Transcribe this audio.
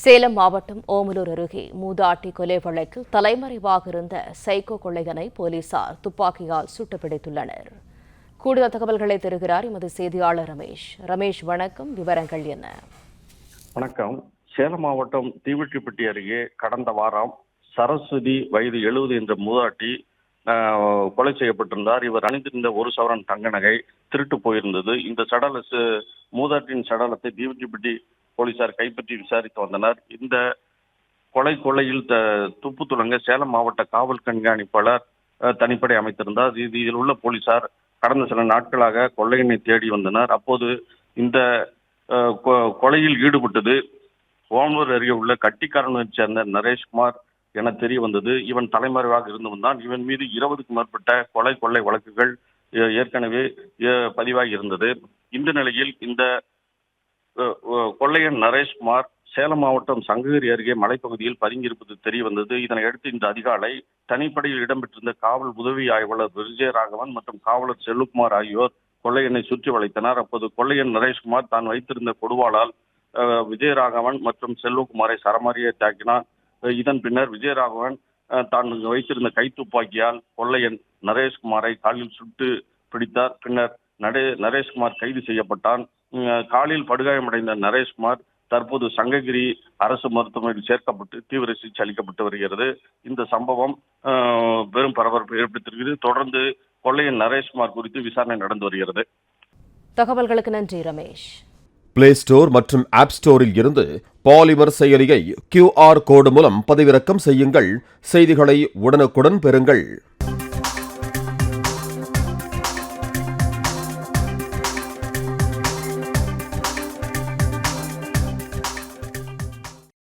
சேலம் மாவட்டம் ஓமலூர் அருகே மூதாட்டி கொலை வழக்கில் தலைமறைவாக இருந்த சைக்கோ கொள்ளையனை போலீசார் துப்பாக்கியால் சுட்டுப்பிடித்துள்ளனர். கூடுதல் தகவல்களை தருகிறார் எமது செய்தியாளர் ரமேஷ். ரமேஷ் வணக்கம். விவரங்கள் என்ன? வணக்கம். சேலம் மாவட்டம் தீவெட்டிப்பட்டி அருகே கடந்த வாரம் சரஸ்வதி வயது எழுபது என்ற மூதாட்டி கொலை செய்யப்பட்டிருந்தார். இவர் அணிந்திருந்த ஒரு சவரன் தங்க நகை திருட்டு போயிருந்தது. இந்த சடல மூதாட்டியின் சடலத்தை தீவெட்டிப்பட்டி போலீசார் கைப்பற்றி விசாரித்து வந்தனர். இந்த கொலை கொலையில் துப்பு துளங்க சேலம் மாவட்ட காவல் கண்காணிப்பாளர் தனிப்படை அமைத்திருந்தார். இதில் உள்ள போலீசார் கடந்த சில நாட்களாக கொள்ளையினை தேடி வந்தனர். அப்போது இந்த கொலையில் ஈடுபட்டது ஓமலூர் அருகே உள்ள கட்டிக்காரனை சேர்ந்த நரேஷ்குமார் என தெரிய வந்தது இவன் தலைமறைவாக இருந்து வந்தான். இவன் மீது இருபதுக்கும் மேற்பட்ட கொலை கொள்ளை வழக்குகள் ஏற்கனவே பதிவாகி இருந்தது. இந்த நிலையில் இந்த கொள்ளையன் நரேஷ்குமார் சேலம் மாவட்டம் சங்ககிரி அருகே மலைப்பகுதியில் பதுங்கியிருப்பது தெரிய வந்தது. இதனை இந்த அதிகாலை தனிப்படையில் இடம்பெற்றிருந்த காவல் உதவி ஆய்வாளர் விஜயராகவன் மற்றும் காவலர் செல்வகுமார் ஆகியோர் கொள்ளையனை சுற்றி வளைத்தனர். அப்போது கொள்ளையன் நரேஷ்குமார் தான் வைத்திருந்த கொடுவாளால் அஹ், விஜயராகவன் மற்றும் செல்வகுமாரை சரமாரியை தாக்கினார் இதன் பின்னர் விஜயராகவன் அஹ், தான் வைத்திருந்த கைத்துப்பாக்கியால் கொள்ளையன் நரேஷ்குமாரை காலில் சுட்டு பிடித்தார். பின்னர் நடே நரேஷ்குமார் கைது செய்யப்பட்டான். காலில் படுகாயமடைந்த நரேஷ்குமார் தற்போது சங்ககிரி அரசு மருத்துவமனையில் சேர்க்கப்பட்டு தீவிர சிகிச்சை அளிக்கப்பட்டு வருகிறது. இந்த சம்பவம் பெரும் பரபரப்பை ஏற்படுத்தியிருக்கிறது. தொடர்ந்து கொள்ளையன் நரேஷ்குமார் குறித்து விசாரணை நடந்து வருகிறது. தகவல்களுக்கு நன்றி ரமேஷ். பிளே ஸ்டோர் மற்றும் ஆப் ஸ்டோரில் இருந்து பாலிமர் செயலியை கியூஆர் கோடு மூலம் பதிவிறக்கம் செய்யுங்கள். செய்திகளை உடனுக்குடன் பெறுங்கள்.